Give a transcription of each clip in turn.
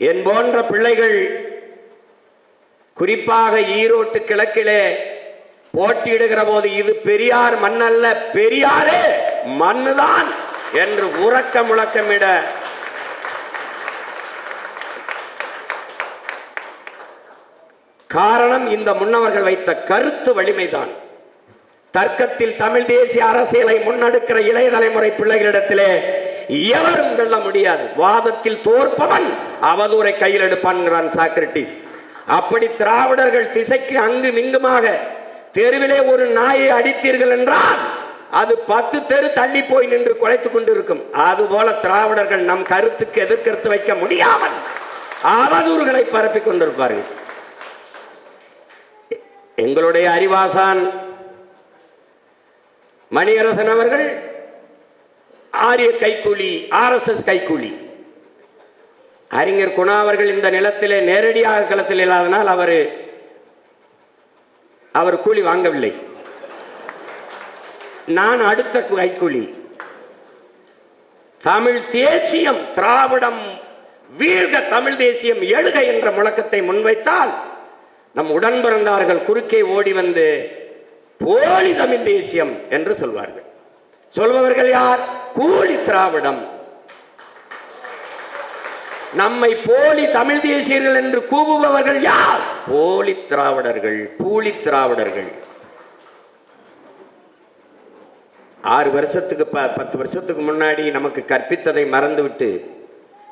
என் போன்ற பிள்ளைகள் குறிப்பாக ஈரோட்டு கிழக்கிலே போட்டியிடுகிற போது இது பெரியார் மண்ணல்ல பெரியாரே மண்ணுதான் என்று உறக்க முழக்கமிட காரணம் இந்த முன்னவர்கள் வைத்த கருத்து வலிமைதான். தர்க்கத்தில் தமிழ் தேசிய அரசியலை முன்னெடுக்கிற இளைய தலைமுறை பிள்ளைகளிடத்திலே எவரும் வெல்ல முடியாது. வாதத்தில் தோற்பவன் அவதூரை கையில் எடுப்பான்கிறான் சாக்ரட்டிஸ். அப்படி திராவிடர்கள் திசைக்கு அங்கு மிங்குமாக தெருவிலே ஒரு நாயை அடித்தீர்கள் என்றால் அது பத்து தெரு தள்ளி போய் நின்று குலைத்துக் கொண்டிருக்கும். அதுபோல திராவிடர்கள் நம் கருத்துக்கு எதிர்கருத்து வைக்க முடியாமல் அவதூறுகளை பரப்பிக் கொண்டிருப்பார்கள். எங்களுடைய அறிவாசான் மணியரசன் அவர்கள் ஆரிய கைக்கூலி ஆர்எஸ்எஸ் கைக்கூலி. அறிஞர் குணா அவர்கள் இந்த நிலத்திலே நேரடியாக களத்தில் இல்லாதனால் அவர் அவர் கூலி வாங்கவில்லை. நான் அடுத்த கைக்கூலி. தமிழ் தேசியம் திராவிடம் வீழ்க தமிழ் தேசியம் எழுக என்ற முழக்கத்தை முன்வைத்தால் நம் உடன் பிறந்தார்கள் குறுக்கே ஓடி வந்து போலி தமிழ் தேசியம் என்று சொல்வார்கள். சொல்பவர்கள் யார்? கூலி திராவிடம். நம்மை போலி தமிழ் தேசியர்கள் என்று கூவுபவர்கள் யார்? போலி திராவிடர்கள் கூலி திராவிடர்கள். ஆறு வருஷத்துக்கு ப- பத்து வருஷத்துக்கு முன்னாடி நமக்கு கற்பித்ததை மறந்துவிட்டு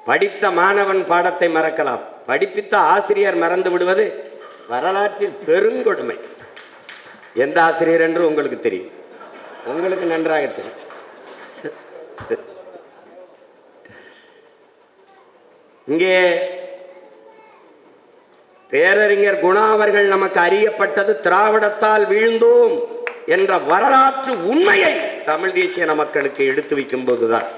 படித்த மாணவன் பாடத்தை மறக்கலாம். படிப்பித்த ஆசிரியர் மறந்து விடுவது வரலாற்றில் பெருங்கொடுமை. எந்த ஆசிரியர் என்று உங்களுக்கு தெரியும். உங்களுக்கு நன்றாக தெரியும் இங்கே பேரறிஞர் குணா அவர்கள் நமக்கு அறியப்பட்டது திராவிடத்தால் வீழ்ந்தோம் என்ற வரலாற்று உண்மையை தமிழ் தேசிய மக்களுக்கு எடுத்து வைக்கும் போதுதான்.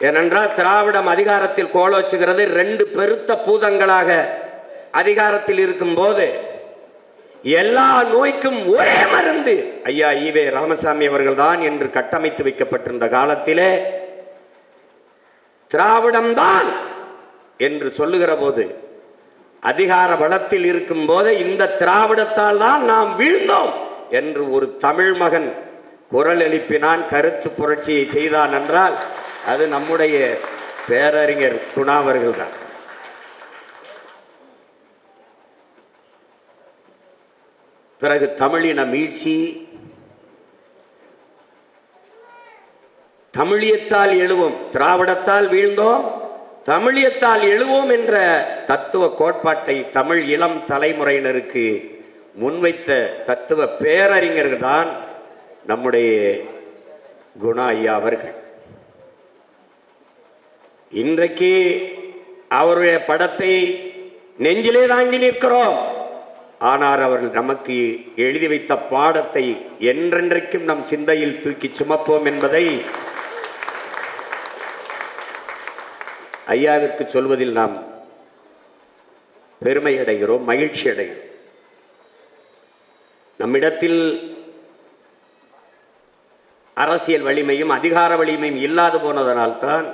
ஏனென்றால் திராவிடம் அதிகாரத்தில் கோலோச்சுகிறது ரெண்டு பெருத்த பூதங்களாக அதிகாரத்தில் இருக்கும் போது எல்லா நோய்க்கும் ஒரே மருந்து. ஐயா ஈவே ராமசாமி அவர்கள் தான் என்று கட்டமைத்து வைக்கப்பட்டிருந்த காலத்திலே திராவிடம்தான் என்று சொல்லுகிற போது அதிகார பலத்தில் இருக்கும் போது இந்த திராவிடத்தால் தான் நாம் வீழ்ந்தோம் என்று ஒரு தமிழ் மகன் குரல் எழுப்பினான் கருத்து புரட்சியை செய்தான் என்றால் அது நம்முடைய பேரறிஞர் குணாவர்கள் தான் பிறகு தமிழின மீட்சி தமிழியத்தால் எழுவோம். திராவிடத்தால் வீழ்ந்தோம். தமிழியத்தால் எழுவோம் என்ற தத்துவ கோட்பாட்டை தமிழ் இளம் தலைமுறையினருக்கு முன்வைத்த தத்துவ பேரறிஞர்கள் தான் நம்முடைய குணா ஐயா அவர்கள். இன்றைக்கு அவருடைய படத்தை நெஞ்சிலே தாங்கி நிற்கிறோம். ஆனால் அவர்கள் நமக்கு எழுதி வைத்த பாடத்தை என்றென்றைக்கும் நம் சிந்தையில் தூக்கி சுமப்போம் என்பதை ஐயாவிற்கு சொல்வதில் நாம் பெருமை அடைகிறோம் மகிழ்ச்சி அடைகிறோம். நம்மிடத்தில் அரசியல் வலிமையும் அதிகார வலிமையும் இல்லாது போனதனால்தான்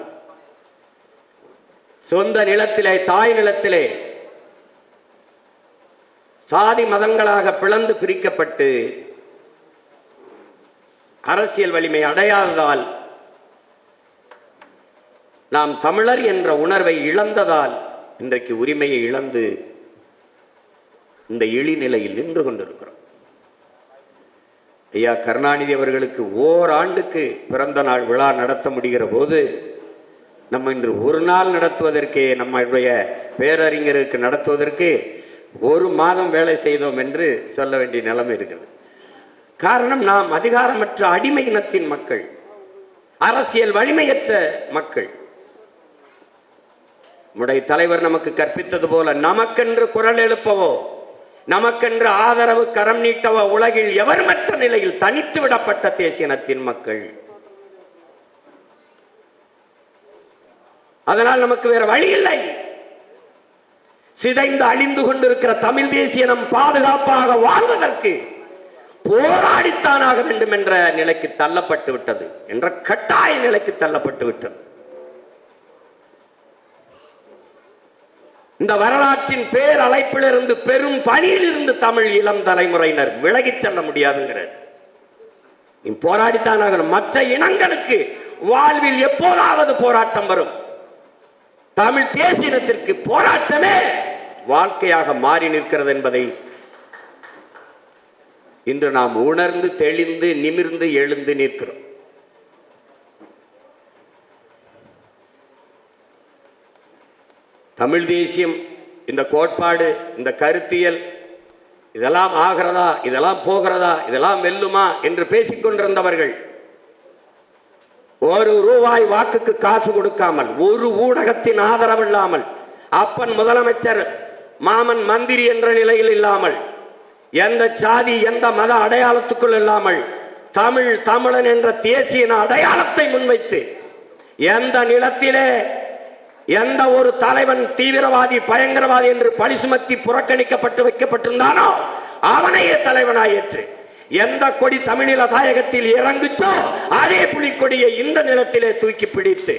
சொந்த நிலத்திலே தாய் நிலத்திலே சாதி மதங்களாக பிளந்து பிரிக்கப்பட்டு அரசியல் வலிமை அடையாததால் நாம் தமிழர் என்ற உணர்வை இழந்ததால் இன்றைக்கு உரிமையை இழந்து இந்த இழிநிலையில் நின்று கொண்டிருக்கிறோம். ஐயா கருணாநிதி அவர்களுக்கு ஓராண்டுக்கு பிறந்த நாள் விழா நடத்த முடிகிற போது நம்ம இன்று ஒரு நாள் நடத்துவதற்கே நம்முடைய பேரறிஞருக்கு நடத்துவதற்கு ஒரு மாதம் வேலை செய்தோம் என்று சொல்ல வேண்டிய நிலைமை இருக்கிறது காரணம் நாம் அதிகாரமற்ற அடிமை இனத்தின் மக்கள் அரசியல் வலிமையற்ற மக்கள். நம்முடைய தலைவர் நமக்கு கற்பித்தது போல நமக்கென்று குரல் எழுப்பவோ நமக்கென்று ஆதரவு கரம் நீட்டவோ உலகில் எவருமற்ற நிலையில் தனித்து விடப்பட்ட தேசியனத்தின் மக்கள்? அதனால் நமக்கு வேற வழி இல்லை. சிதைந்து அழிந்து கொண்டிருக்கிற தமிழ் தேசியனம் பாதுகாப்பாக வாழ்வதற்கு போராடித்தானாக வேண்டும் என்ற நிலைக்கு தள்ளப்பட்டு விட்டது என்ற கட்டாய நிலைக்கு தள்ளப்பட்டு விட்டது. இந்த வரலாற்றின் பேர் அழைப்பிலிருந்து பெரும் பணியிலிருந்து தமிழ் இளம் தலைமுறையினர் விலகிச் செல்ல முடியாதுங்கிறார். நீ போராடித்தான் ஆகணும் மற்ற இனங்களுக்கு வாழ்வில் எப்போதாவது போராட்டம் வரும். தமிழ் தேசியத்திற்கு போராட்டமே வாழ்க்கையாக மாறி நிற்கிறது என்பதை இன்று நாம் உணர்ந்து தெளிந்து நிமிர்ந்து எழுந்து நிற்கிறோம். தமிழ் தேசியம் இந்த கோட்பாடு இந்த கருத்தியல் இதெல்லாம் ஆகிறதா இதெல்லாம் போகிறதா இதெல்லாம் வெல்லுமா என்று பேசிக் கொண்டிருந்தவர்கள் ஒரு ரூபாய் வாக்குக்கு காசு கொடுக்காமல் ஒரு ஊடகத்தின் ஆதரவு இல்லாமல் அப்பன் முதலமைச்சர் மாமன் மந்திரி என்ற நிலையில் இல்லாமல் எந்த சாதி எந்த மத அடையாளத்துக்குள் இல்லாமல் தமிழ் தமிழன் என்ற தேசிய அடையாளத்தை முன்வைத்து எந்த நிலத்திலே எந்த ஒரு தலைவன் தீவிரவாதி பயங்கரவாதி என்று பழி சுமத்தி புறக்கணிக்கப்பட்டு வைக்கப்பட்டிருந்தானோ அவனையே தலைவனாயிற்று எந்த கொடி தமிழில தாயகத்தில் இறங்குச்சோ அதே புலிக்கொடியை இந்த நிலத்திலே தூக்கி பிடித்து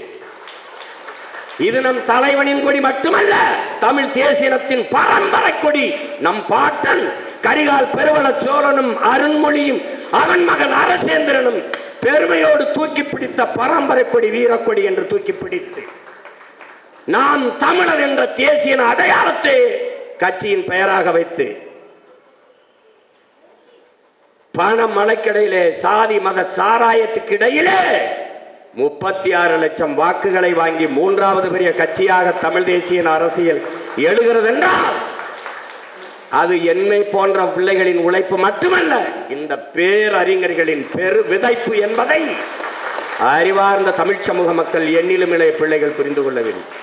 இது நம் தலைவனின் கொடி மட்டுமல்ல தமிழ் தேசியத்தின் பரம்பரை கொடி. நம் பாட்டன் கரிகால் பெருவள சோழனும் அருண்மொழியும் அவன் மகன் அரசேந்திரனும் பெருமையோடு தூக்கி பிடித்த பரம்பரை கொடி வீரக்கொடி என்று தூக்கி பிடித்து நாம் தமிழர் என்ற தேசிய அடையாளத்தை கட்சியின் பெயராக வைத்து பண மலைக்கிடையிலே சாதி மத சாராயத்துக்கு இடையிலே முப்பத்தி ஆறு லட்சம் வாக்குகளை வாங்கி மூன்றாவது பெரிய கட்சியாக தமிழ் தேசிய அரசியல் எழுகிறது என்றால் அது என்னை போன்ற பிள்ளைகளின் உழைப்பு மட்டுமல்ல இந்த பேரறிஞர்களின் பெரு விதைப்பு என்பதை அறிவார்ந்த தமிழ் சமூக மக்கள் எண்ணிலும் இளைய பிள்ளைகள் புரிந்து கொள்ள வேண்டும்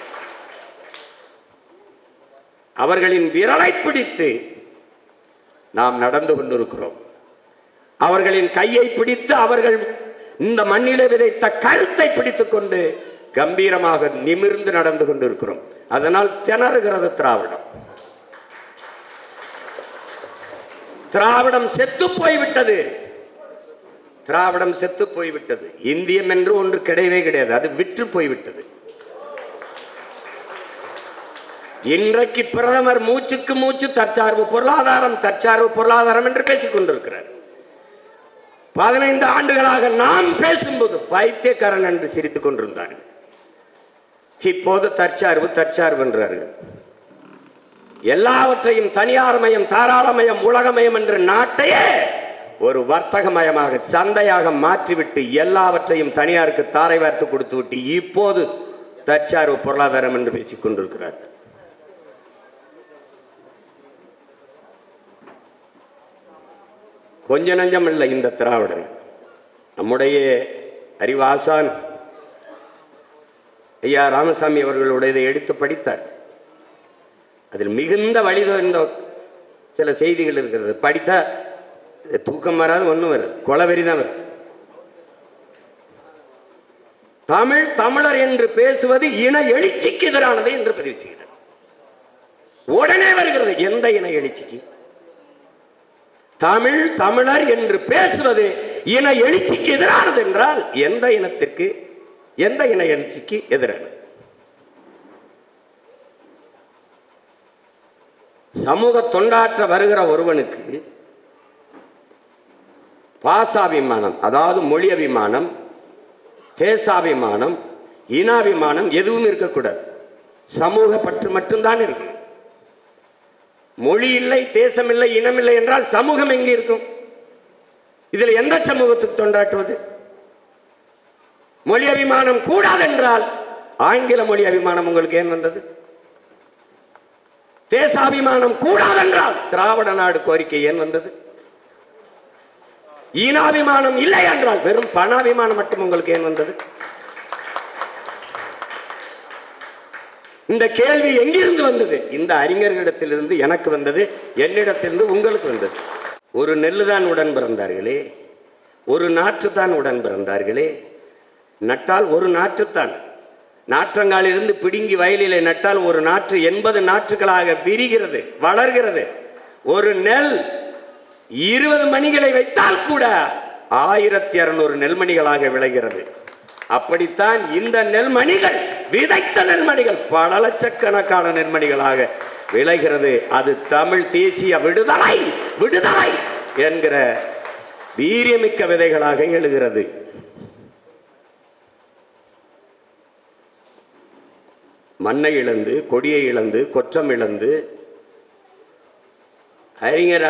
அவர்களின் விரலை பிடித்து நாம் நடந்து கொண்டிருக்கிறோம். அவர்களின் கையை பிடித்து அவர்கள் இந்த மண்ணிலே விதைத்த கருத்தை பிடித்துக் கொண்டு கம்பீரமாக நிமிர்ந்து நடந்து கொண்டிருக்கிறோம். அதனால் திணறுகிறது திராவிடம். திராவிடம் செத்து போய்விட்டது. திராவிடம் செத்து போய்விட்டது. இந்தியம் என்று ஒன்று கிடையவே கிடையாது. அது விற்று போய்விட்டது. இன்றைக்கு பிரதமர் மூச்சுக்கு மூச்சு தற்சார்பு பொருளாதாரம் தற்சார்பு பொருளாதாரம் என்று பேசிக் கொண்டிருக்கிறார் பதினைந்து ஆண்டுகளாக நாம் பேசும்போது பைத்தியக்காரன் என்று சிரித்துக் கொண்டிருந்தார்கள் இப்போது தற்சார்பு தற்சார்பு என்றார்கள் எல்லாவற்றையும் தனியார்மயம் தாராளமயம் உலகமயம் என்ற நாட்டையே ஒரு வர்த்தகமயமாக சந்தையாக மாற்றிவிட்டு எல்லாவற்றையும் தனியாருக்கு தாரை வார்த்து கொடுத்து விட்டு இப்போது தற்சார்பு பொருளாதாரம் என்று பேசிக் கொண்டிருக்கிறார்கள் கொஞ்ச நஞ்சம் இல்லை இந்த திராவிடன் நம்முடைய அறிவாசான் ஐயா ராமசாமி அவர்களுடையதை எடுத்து படித்தார். அதில் மிகுந்த வழிதோர்ந்த சில செய்திகள் இருக்கிறது. படித்தா தூக்கம் வராது ஒன்றும் வருது. கொலவெறி தான் தமிழ் தமிழர் என்று பேசுவது இன எழுச்சிக்கு எதிரானது என்று பதிவு செய்கிறார். உடனே வருகிறது எந்த இன எழுச்சிக்கு? தமிழ் தமிழர் என்று பேசுவது இன எழுச்சிக்கு எதிரானது என்றால் எந்த இனத்திற்கு எந்த இன எழுச்சிக்கு எதிரானது? சமூக தொண்டாற்ற வருகிற ஒருவனுக்கு பாசாபிமானம் அதாவது மொழி அபிமானம் தேசாபிமானம் இனாபிமானம் எதுவும் இருக்கக்கூடாது. சமூக பற்று மட்டும்தான் இருக்கும் மொழி இல்லை தேசம் இல்லை இனம் இல்லை என்றால் சமூகம் எங்கே இருக்கும்? இதில் எந்த சமூகத்துக்கு தொண்டாற்றுவது? மொழி அபிமானம் கூடாது என்றால் ஆங்கில மொழி அபிமானம் உங்களுக்கு ஏன் வந்தது? தேசாபிமானம் கூடாதென்றால் திராவிட நாடு கோரிக்கை ஏன் வந்தது? ஈனாபிமானம் இல்லை என்றால் வெறும் பணாபிமானம் மட்டும் உங்களுக்கு ஏன் வந்தது? இந்த கேள்வி எங்கிருந்து வந்தது? இந்த அறிஞர்களிடத்திலிருந்து எனக்கு வந்தது என்னிடத்திலிருந்து உங்களுக்கு வந்தது. ஒரு நெல்லு தான் உடன் பிறந்தார்களே ஒரு நாற்று தான் உடன் பிறந்தார்களே நட்டால் ஒரு நாற்றுத்தான். நாற்றங்காலிலிருந்து பிடுங்கி வயலிலே நட்டால் ஒரு நாற்று எண்பது நாற்றுகளாக விரிகிறது வளர்கிறது. ஒரு நெல் இருபது மணிகளை வைத்தால் கூட ஆயிரத்தி அறுநூறு நெல்மணிகளாக விளைகிறது. அப்படித்தான் இந்த நெல்மணிகள் விதைத்த நெல்மணிகள் பல லட்சக்கணக்கான நெல்மணிகளாக விளைகிறது. அது தமிழ் தேசிய விடுதலை விடுதலை என்கிற வீரியமிக்க விதைகளாக எழுகிறது. மண்ணை இழந்து கொடியை இழந்து கொற்றம் இழந்து அறிஞர்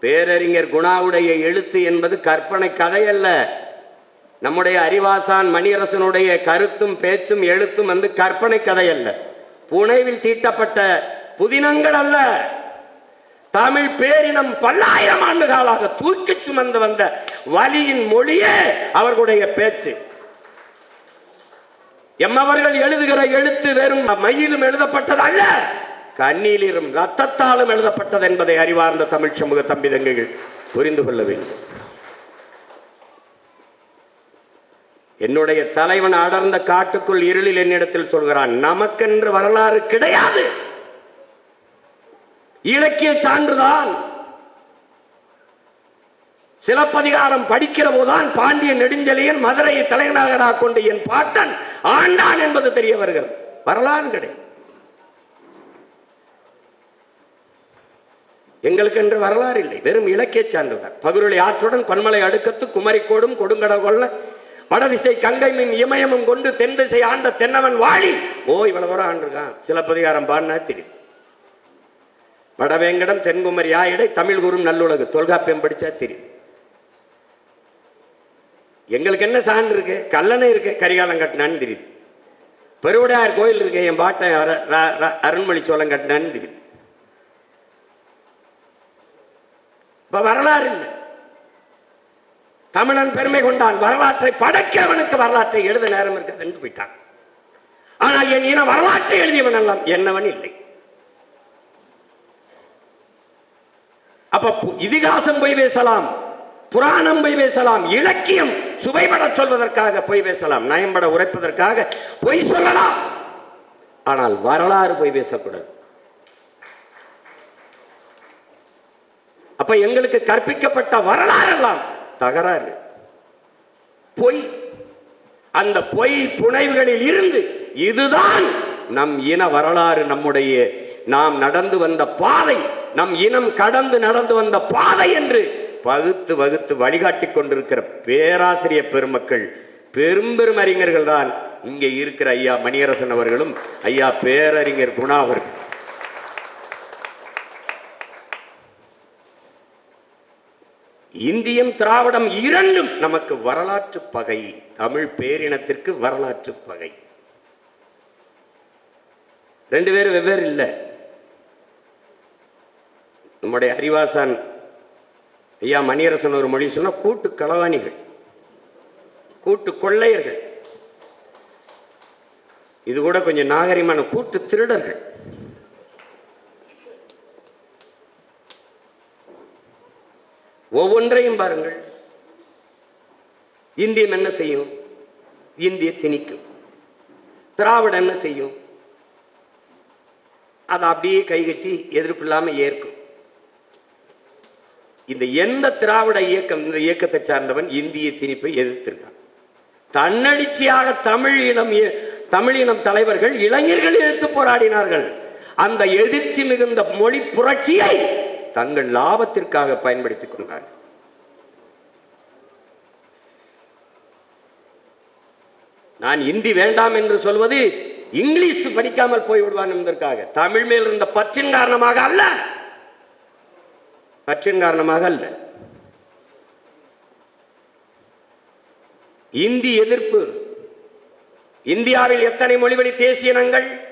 பேரறிஞர் குணாவுடைய எழுத்து என்பது கற்பனை கதை அல்ல நம்முடைய அறிவாசான் மணியரசனுடைய கருத்தும் பேச்சும் எழுத்தும் வந்து கற்பனை கதை அல்ல. புனைவில் தீட்டப்பட்ட புதினங்கள் அல்ல. தமிழ் பேரினம் பல்லாயிரம் ஆண்டு காலாக தூக்கி சுமந்து வந்த வலியின் மொழியே அவர்களுடைய பேச்சு. எம்மவர்கள் எழுதுகிற எழுத்து வெறும் மையிலும் எழுதப்பட்டது அல்ல. கண்ணீரிலும் ரத்தத்தாலும் எழுதப்பட்டது என்பதை அறிவார்ந்த தமிழ் சமூக தம்பிதங்கைகள் புரிந்து கொள்ள வேண்டும். என்னுடைய தலைவன் அடர்ந்த காட்டுக்குள் இருளில் என்னிடத்தில் சொல்கிறான் நமக்கென்று வரலாறு கிடையாது. இலக்கிய சான்றுதான். சிலப்பதிகாரம் படிக்கிற போதுதான் பாண்டிய நெடுஞ்செழியன் மதுரையை தலைநகராக கொண்டு என் பாட்டன் ஆண்டான் என்பது தெரிய வருகிறது. வரலாறு கிடையாது. எங்களுக்கு என்று வரலாறு இல்லை. வெறும் இலக்கிய சான்றுதான். பகுருளி ஆற்றுடன் பன்மலை அடுக்கத்து குமரிக்கோடும் கொடுங்கடல் கொள்ள வடதிசை கங்கைமின் இமயமும் கொண்டு தென் திசை ஆண்ட தென்னவன் வாழி. ஓ இவ்வளவு தூரம் ஆண்டிருக்கான். சிலப்பதிகாரம் பாடினா தெரியும் வடவேங்கடம் தென்குமரி ஆயிடை தமிழ் குரும் நல்லுலகு. தொல்காப்பியம் படிச்சா தெரியும் எங்களுக்கு என்ன சான்று இருக்கு? கல்லணை இருக்கு. கரிகாலம் கட்டினான்னு தெரியுது பெருவுடையார் கோயில் இருக்கு. என் பாட்டை ர- ர- அருண்மொழி சோழன் கட்டினான்னு தெரியுது இப்ப வரலாறு இல்லை தமிழன் பெருமை கொண்டான். வரலாற்றை படைக்கிறவனுக்கு வரலாற்றை எழுத நேரம் இருக்காது என்று போயிட்டான் ஆனால் என் இன வரலாற்றை எழுதியவன் எல்லாம் என்னவன் இல்லை. அப்ப பு- இதிகாசம் போய் பேசலாம் புராணம் போய் பேசலாம் இலக்கியம் சுவைபட சொல்வதற்காக போய் பேசலாம் நயம்பட உரைப்பதற்காக பொய் சொல்லலாம். ஆனால் வரலாறு போய் பேசக்கூடாது. அப்ப எங்களுக்கு கற்பிக்கப்பட்ட வரலாறு எல்லாம் தகராறு. பொய். அந்த பொய் புனைவுகளில் இருந்து இதுதான் நம் இன வரலாறு நம்முடைய நாம் நடந்து வந்த பாதை நம் இனம் கடந்து நடந்து வந்த பாதை என்று பகுத்து வகுத்து வழிகாட்டி கொண்டிருக்கிற பேராசிரியர் பெருமக்கள் பெரும் பெரும் அறிஞர்கள் தான் இங்கே இருக்கிற ஐயா மணியரசன் அவர்களும் ஐயா பேரறிஞர் குணா அவர்கள் இந்தியம் திராவிடம் இரண்டும் நமக்கு வரலாற்று பகை. தமிழ் பேரினத்திற்கு வரலாற்று பகை. ரெண்டு பேரும் வெவ்வேறு இல்லை. நம்முடைய அறிவாசான் ஐயா மணியரசன் ஒரு மொழி சொன்னா கூட்டு களவாணிகள் கூட்டு கொள்ளையர்கள். இது கூட கொஞ்சம் நாகரிகமான கூட்டு திருடர்கள். ஒவ்வொன்றையும் பாருங்கள். இந்தியம் என்ன செய்யும்? இந்திய திணிக்கும். திராவிடம் என்ன செய்யும்? அதை அப்படியே கைகட்டி எதிர்ப்பு இல்லாமல் ஏற்கும். இந்த எந்த திராவிட இயக்கம் இந்த இயக்கத்தை சார்ந்தவன் இந்திய திணிப்பை எதிர்த்திருக்கான். தன்னெழுச்சியாக தமிழ் இனம் தமிழினம் தலைவர்கள் இளைஞர்கள் எதிர்த்து போராடினார்கள். அந்த எதிர்ச்சி மிகுந்த மொழி புரட்சியை தங்கள் லாபத்திற்காக பயன்படுத்திக் கொண்டார்கள் நான் இந்தி வேண்டாம் என்று சொல்வது இங்கிலீஷ் படிக்காமல் போய்விடுவான் என்பதற்காக. தமிழ் மேல் இருந்த பற்றின் காரணமாக அல்ல. பற்றின் காரணமாக அல்ல. இந்தி எதிர்ப்பு. இந்தியாவில் எத்தனை மொழிவழி தேசிய இனங்கள்?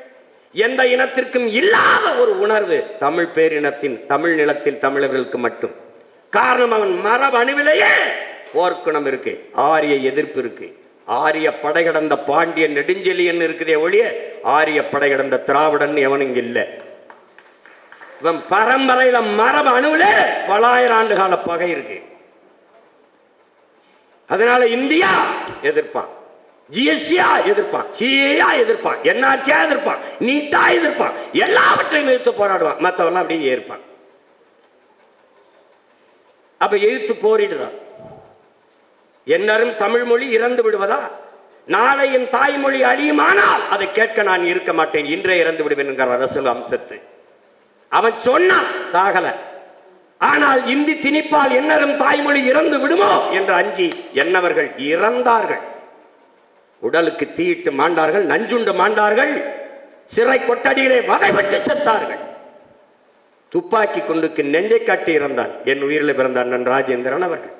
எந்த இனத்திற்கும் இல்லாத ஒரு உணர்வு. தமிழ் பேரினத்தின் தமிழ் நிலத்தில் தமிழர்களுக்கு மட்டும். காரணம் அவன் மரபணுவிலேயே போர்க்குணம் இருக்கு ஆரிய எதிர்ப்பு இருக்கு. ஆரிய படை கடந்த பாண்டியன் நெடுஞ்செலியன் இருக்குதே ஒழிய ஆரிய படை கடந்த திராவிடன் எவனும் இங்க இல்லை. இவன் பரம்பரையில மரபு அணுவில பலாயிரம் ஆண்டு கால பகை இருக்கு. அதனால இந்தியா எதிர்ப்பான். ஜிஎஸ்டியா எதிர்ப்பான் சிஏயா எதிர்ப்பான் என்ஆர்சியா எதிர்ப்பான் நீட்டா எதிர்ப்பான் எல்லாவற்றையும் எதிர்த்து போராடுவான். மற்றவெல்லாம் அப்படியே ஏற்பான் அப்ப எதிர்த்து போரிடுறான். என்னரும் தமிழ் மொழி இறந்து விடுவதா? நாளை என் தாய்மொழி அழியுமானால் அதை கேட்க நான் இருக்க மாட்டேன். இன்றே இறந்து விடுவேன் என்கிற அரசு அம்சத்து. அவன் சொன்னான் சாகல. ஆனால் இந்தி திணிப்பால் என்னரும் தாய்மொழி இறந்து விடுமோ? என்று அஞ்சி என்னவர்கள் இறந்தார்கள். உடலுக்கு தீயிட்டு மாண்டார்கள் நஞ்சுண்டு மாண்டார்கள் சிறை கொட்டடியிலே வதைப்பட்டு செத்தார்கள். துப்பாக்கி கொண்டுக்கு நெஞ்சை காட்டி இறந்தான் என் உயிரில் பிறந்த அண்ணன் ராஜேந்திரன் அவர்கள்.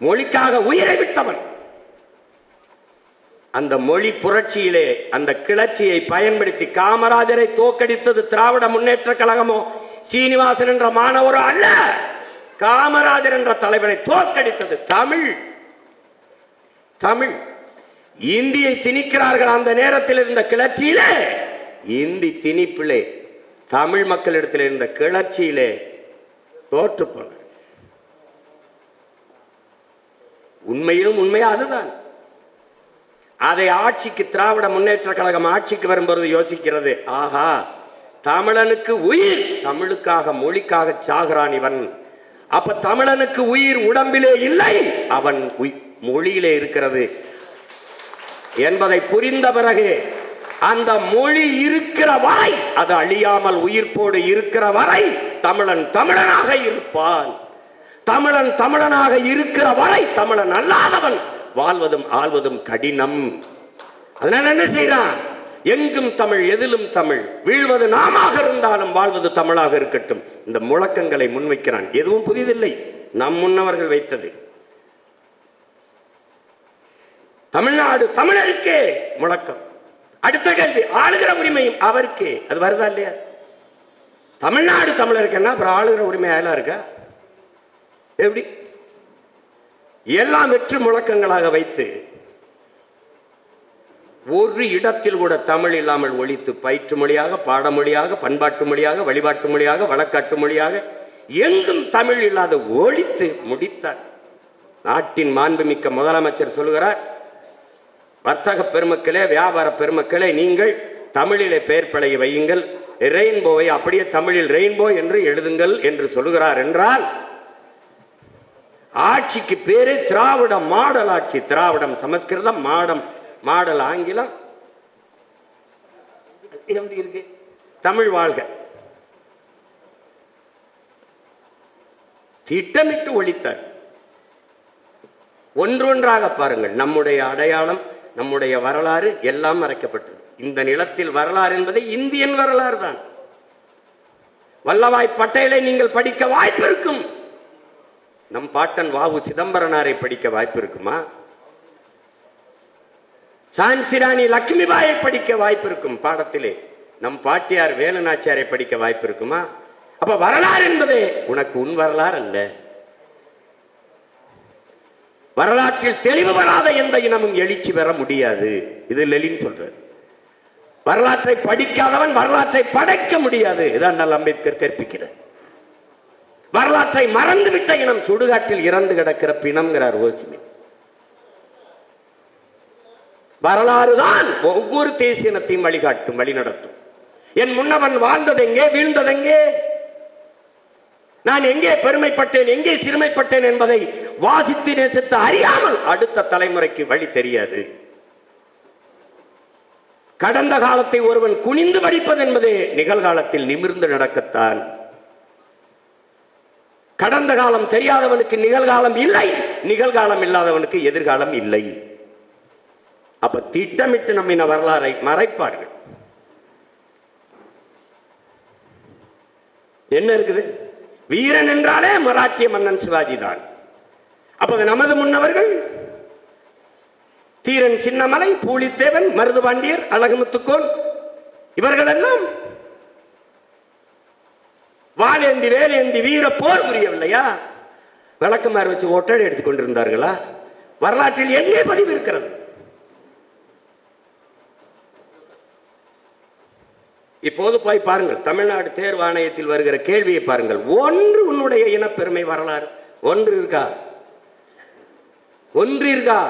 மொழிக்காக உயிரை விட்டவன் அந்த மொழி புரட்சியிலே அந்த கிளர்ச்சியை பயன்படுத்தி காமராஜரை தோக்கடித்தது திராவிட முன்னேற்ற கழகமோ சீனிவாசன் என்ற மாணவரோ அல்ல. காமராஜர் என்ற தலைவரை தோற்கடித்தது தமிழ். தமிழ். இந்தியை திணிக்கிறார்கள் அந்த நேரத்தில் இருந்த கிளர்ச்சியிலே. இந்தி திணிப்பிலே தமிழ் மக்களிடத்தில் இருந்த கிளர்ச்சியிலே தோற்று போனார் உண்மையிலும் உண்மையா அதுதான். அதை ஆட்சிக்கு திராவிட முன்னேற்ற கழகம் ஆட்சிக்கு வரும்போது யோசிக்கிறது. ஆஹா தமிழனுக்கு உயிர் தமிழுக்காக மொழிக்காக சாகிறான் இவன். அப்ப தமிழனுக்கு உயிர் உடம்பிலே இல்லை அவன் உய்- மொழியிலே இருக்கிறது என்பதை புரிந்த பிறகு அந்த மொழி இருக்கிற வரை அது அழியாமல் உயிர்ப்போடு இருக்கிற வரை தமிழன் தமிழனாக இருப்பான். தமிழன் தமிழனாக இருக்கிற வரை தமிழன் அல்லாதவன் வாழ்வதும் ஆழ்வதும் கடினம். அதனால என்ன செய்யறான் எங்கும் தமிழ் எதிலும் தமிழ். வீழ்வது நாமாக இருந்தாலும் வாழ்வது தமிழாக இருக்கட்டும். இந்த முழக்கங்களை முன்வைக்கிறான். எதுவும் புதிதில்லை. நம் முன்னவர்கள் வைத்தது. தமிழ்நாடு தமிழருக்கே முழக்கம். அடுத்த கேள்வி ஆளுகிற உரிமையும் அவருக்கே. அது வருதா இல்லையா? தமிழ்நாடு தமிழருக்குன்னா அப்புறம் ஆளுகிற உரிமை இருக்கா? எப்படி? எல்லாம் வெற்று முழக்கங்களாக வைத்து ஒரு இடத்தில் கூட தமிழ் இல்லாமல் ஒழித்து பயிற்று மொழியாக பாடமொழியாக பண்பாட்டு மொழியாக வழிபாட்டு மொழியாக வழக்காட்டு மொழியாக எங்கும் தமிழ் இல்லாத ஒழித்து முடித்தார். நாட்டின் மாண்புமிக்க முதலமைச்சர் சொல்லுகிறார் வர்த்தக பெருமக்களே வியாபார பெருமக்களே நீங்கள் தமிழிலே பெயர் பழகி வையுங்கள். ரெயின்போவை அப்படியே தமிழில் ரெயின்போ என்று எழுதுங்கள் என்று சொல்லுகிறார் என்றால் ஆட்சிக்கு பேரு திராவிட மாடல் ஆட்சி திராவிடம் சமஸ்கிருதம் மாடம் மாடல் ஆங்கிலம். எப்படி இருக்கு? தமிழ் வாழ்க. திட்டமிட்டு ஒழித்தார். ஒன்றொன்றாக பாருங்கள் நம்முடைய அடையாளம் நம்முடைய வரலாறு எல்லாம் மறைக்கப்பட்டது. இந்த நிலத்தில் வரலாறு என்பது இந்தியன் வரலாறு தான். வல்லவாய் பட்டேலை நீங்கள் படிக்க வாய்ப்பு இருக்கும். நம் பாட்டன் வாவு சிதம்பரனாரை படிக்க வாய்ப்பு இருக்குமா? சான்சிராணி லட்சுமிபாயை படிக்க வாய்ப்பு இருக்கும் பாடத்திலே. நம் பாட்டியார் வேலுநாச்சியாரை படிக்க வாய்ப்பு இருக்குமா? அப்ப வரலாறு என்பதே உனக்கு உன் வரலாறு அல்ல. வரலாற்றில் தெளிவு வராத எந்த இனமும் எழுச்சி பெற முடியாது. இது லெலின் சொல்றார். வரலாற்றை படிக்காதவன் வரலாற்றை படைக்க முடியாது. இதான் நல்ல அம்பேத்கர் கற்பிக்கிறார். வரலாற்றை மறந்துவிட்ட இனம் சுடுகாட்டில் இறந்து கிடக்கிற பிணம்ங்கிறார் ஓசிமி வரலாறு தான் ஒவ்வொரு தேசியனத்தையும் வழிகாட்டும் வழிநடத்தும். என் முன்னவன் வாழ்ந்ததெங்கே வீழ்ந்ததெங்கே? நான் எங்கே பெருமைப்பட்டேன் எங்கே சிறுமைப்பட்டேன் என்பதை வாசித்து நேசித்து அறியாமல் அடுத்த தலைமுறைக்கு வழி தெரியாது. கடந்த காலத்தை ஒருவன் குனிந்து படிப்பது என்பது நிகழ்காலத்தில் நிமிர்ந்து நடக்கத்தான். கடந்த காலம் தெரியாதவனுக்கு நிகழ்காலம் இல்லை நிகழ்காலம் இல்லாதவனுக்கு எதிர்காலம் இல்லை. அப்ப திட்டமிட்டு நம்ம வரலாறை மறைப்பார்கள். என்ன இருக்குது? வீரன் என்றாலே மராட்டிய மன்னன் சிவாஜி தான் அப்ப நமது முன்னவர்கள் தீரன் சின்னமலை பூலித்தேவன் மருதுபாண்டியர் அழகுமுத்துக்கோன் இவர்கள் எல்லாம் வாலேந்தி வேலேந்தி வீர போர் புரியவில்லையா? விளக்குமாறு வச்சு ஒட்டடை எடுத்துக் கொண்டிருந்தார்களா? வரலாற்றில் எங்கே பதிவு இருக்கிறது. இப்போது போய் பாருங்கள் தமிழ்நாடு தேர்வு ஆணையத்தில் வருகிற கேள்வியை பாருங்கள். ஒன்று உன்னுடைய இனப்பெருமை வரலாறு. ஒன்று இருக்கா? ஒன்றீர்கா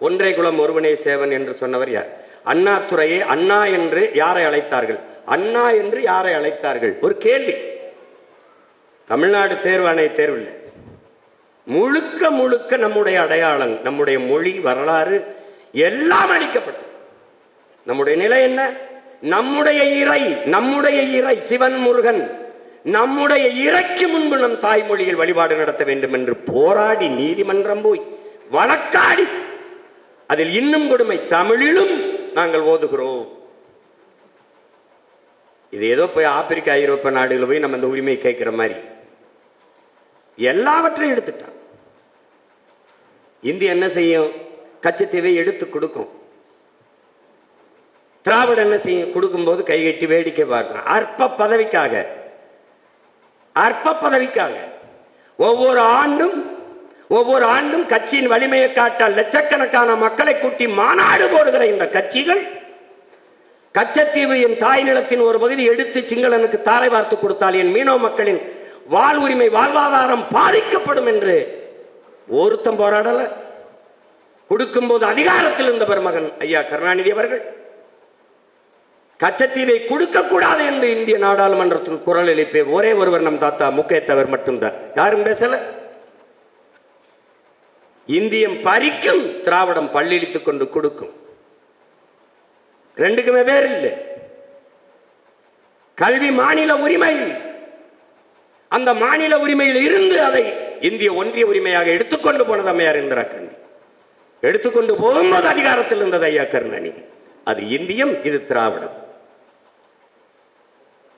ஒன்றை குலம் ஒருவனே சேவன் என்று சொன்னவர் யார்? அண்ணா துறையே அண்ணா என்று யாரை அழைத்தார்கள்? அண்ணா என்று யாரை அழைத்தார்கள்? ஒரு கேள்வி. தமிழ்நாடு தேர்வு அணை தேர்வில் முழுக்க முழுக்க நம்முடைய அடையாளம் நம்முடைய மொழி வரலாறு எல்லாம் அழிக்கப்பட்டது. நம்முடைய நிலை என்ன? நம்முடைய இறை நம்முடைய இறை சிவன் முருகன் நம்முடைய இறைக்கு முன்பு நம் தாய்மொழியில் வழிபாடு நடத்த வேண்டும் என்று போராடி நீதிமன்றம் போய் வழக்காடி. அதில் இன்னும் கொடுமை தமிழிலும் நாங்கள் ஓதுகிறோம். இது ஏதோ போய் ஆப்பிரிக்கா ஐரோப்பா நாடுகளில் போய் நம்ம இந்த உரிமையை கேட்கிற மாதிரி. எல்லாவற்றையும் எடுத்துட்டான். இந்தி என்ன செய்யும்? கச்சத்தீவை எடுத்து கொடுக்கும். திராவிட என்ன செய்யும்? கொடுக்கும்போது கைகட்டி வேடிக்கை பார்க்கணும் அற்ப பதவிக்காக. அற்ப பதவிக்காக. ஒவ்வொரு ஆண்டும் ஒவ்வொரு ஆண்டும் கட்சியின் வலிமையை காட்ட லட்சக்கணக்கான மக்களை கூட்டி மாநாடு போடுகிற இந்த கட்சிகள் கச்சத்தீவு என் தாய் நிலத்தின் ஒரு பகுதி எடுத்து சிங்களனுக்கு தாரை வார்த்து கொடுத்தால் என் மீனவ மக்களின் வாழ் உரிமை வாழ்வாதாரம் பாதிக்கப்படும் என்று ஒருத்தம் போராடல. கொடுக்கும்போது அதிகாரத்தில் இருந்த பெருமகன் ஐயா கருணாநிதி அவர்கள் கச்சத்தீவை கொடுக்க கூடாது என்று இந்திய நாடாளுமன்றத்தில் குரல் எழுப்பிய ஒரே ஒருவர் நம் தாத்தா முக்கியத்தவர் மட்டும்தான். யாரும் பேசல? இந்தியம் பறிக்கும் திராவிடம் பள்ளியளித்துக் கொண்டு கொடுக்கும். ரெண்டுக்குமே பேர் இல்லை. கல்வி மாநில உரிமை. அந்த மாநில உரிமையில் இருந்து அதை இந்திய ஒன்றிய உரிமையாக எடுத்துக்கொண்டு போனது அம்மையார் இந்திரா காந்தி. எடுத்துக்கொண்டு போகும்போது அதிகாரத்தில் இருந்தது ஐயா கருணாநிதி. அது இந்தியம் இது திராவிடம்.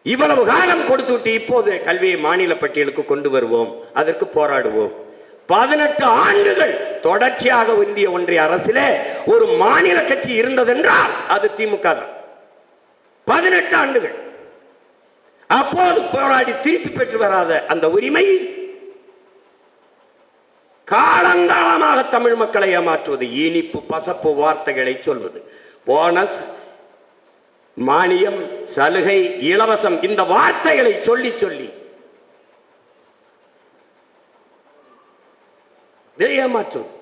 இவ்வளவு காலம் கொடுத்து விட்டு இப்போது கல்வியை மாநில பட்டியலுக்கு கொண்டு வருவோம் அதற்கு போராடுவோம். பதினெட்டு ஆண்டுகள் தொடர்ச்சியாக இந்திய ஒன்றிய அரசிலே ஒரு மாநில கட்சி இருந்ததென்றால் அது திமுக தான். பதினெட்டு ஆண்டுகள். அப்போது போராடி திருப்பி பெற்று வராத அந்த உரிமை காலங்காலமாக தமிழ் மக்களை ஏமாற்றுவது இனிப்பு பசப்பு வார்த்தைகளை சொல்வது. போனஸ் மானியம் சலுகை இலவசம் இந்த வார்த்தைகளை சொல்லி சொல்லி இதை ஏமாற்றுவது